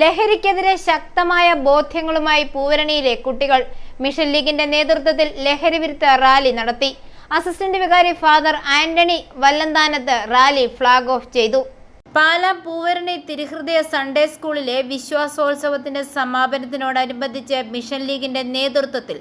ലഹരിക്കെതിരെ ശക്തമായ ബോധ്യങ്ങളുമായി പൂവരണിയിലെ കുട്ടികൾ മിഷൻ ലീഗിന്റെ നേതൃത്വത്തിൽ ലഹരി വിരുദ്ധ റാലി നടത്തി. അസിസ്റ്റന്റ് വികാരി father Antony Vallanthanath rally flag off ചെയ്തു. പാലാ പൂവരണി തിരുഹൃദയ സൺഡേ സ്കൂളിലെ വിശ്വാസോത്സവത്തിന്റെ സമാപനത്തിനോടനുബന്ധിച്ച് മിഷൻ ലീഗിന്റെ നേതൃത്വത്തിൽ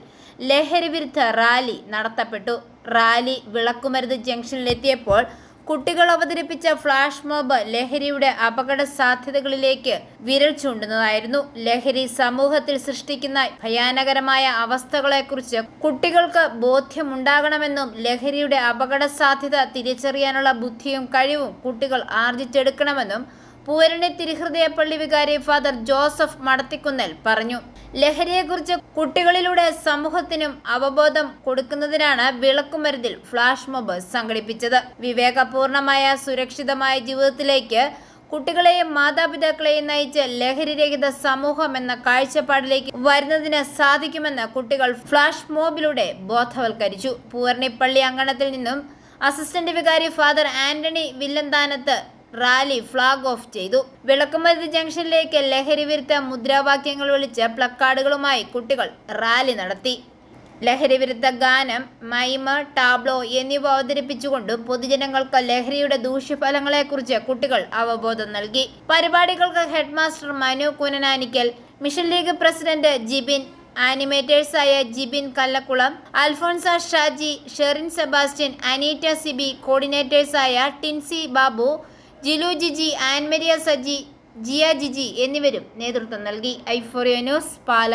ലഹരി വിരുദ്ധ റാലി നടത്തപ്പെട്ടു. റാലി വിളക്കുമരുത് ജംഗ്ഷനിലെത്തിയപ്പോൾ കുട്ടികൾ അവതരിപ്പിച്ച ഫ്ലാഷ് മോബ് ലഹരിയുടെ അപകട സാധ്യതകളിലേക്ക് വിരൽ ചൂണ്ടുന്നതായിരുന്നു. ലഹരി സമൂഹത്തിൽ സൃഷ്ടിക്കുന്ന ഭയാനകരമായ അവസ്ഥകളെക്കുറിച്ച് കുട്ടികൾക്ക് ബോധ്യമുണ്ടാകണമെന്നും ലഹരിയുടെ അപകട സാധ്യത തിരിച്ചറിയാനുള്ള ബുദ്ധിയും കഴിവും കുട്ടികൾ ആർജിച്ചെടുക്കണമെന്നും പൂരണി തിരുഹൃദയ പള്ളി വികാരി ഫാദർ ജോസഫ് മടത്തിക്കുന്നൽ പറഞ്ഞു. ലഹരിയെക്കുറിച്ച് കുട്ടികളിലൂടെ സമൂഹത്തിനും അവബോധം കൊടുക്കുന്നതിനാണ് വിളക്കുമരുതിൽ ഫ്ലാഷ് മോബ് സംഘടിപ്പിച്ചത്. വിവേകപൂർണമായ സുരക്ഷിതമായ ജീവിതത്തിലേക്ക് കുട്ടികളെയും മാതാപിതാക്കളെയും നയിച്ച് ലഹരിരഹിത സമൂഹം എന്ന കാഴ്ചപ്പാടിലേക്ക് വരുന്നതിന് സാധിക്കുമെന്ന് കുട്ടികൾ ഫ്ലാഷ് മോബിലൂടെ ബോധവൽക്കരിച്ചു. പൂർണിപ്പള്ളി അങ്കണത്തിൽ നിന്നും അസിസ്റ്റന്റ് വികാരി father Antony Villanthanath rally flag off ചെയ്തു. വിളക്കുമരുത് ജംഗ്ഷനിലേക്ക് ലഹരി വിരുദ്ധ മുദ്രാവാക്യങ്ങൾ വിളിച്ച് പ്ലക്കാർഡുകളുമായി കുട്ടികൾ റാലി നടത്തി. ലഹരി വിരുദ്ധ ഗാനം മൈമ ടാബ്ലോ എന്നിവ അവതരിപ്പിച്ചുകൊണ്ട് പൊതുജനങ്ങൾക്ക് ലഹരിയുടെ ദൂഷ്യഫലങ്ങളെക്കുറിച്ച് കുട്ടികൾ അവബോധം നൽകി. പരിപാടികൾക്ക് headmaster Manu Kunnanikkal Mission League president Jibin ആനിമേറ്റേഴ്സായ Jibin കല്ലക്കുളം Alphonsa Shaji Sherin Sebastian Aneeta Sibi കോർഡിനേറ്റേഴ്സായ ടിൻസി ബാബു ജിലു ജിജി ആൻമരിയ സജി ജിയ ജിജി എന്നിവരും നേതൃത്വം നൽകി. ഐഫോറിയ ന്യൂസ് പാല.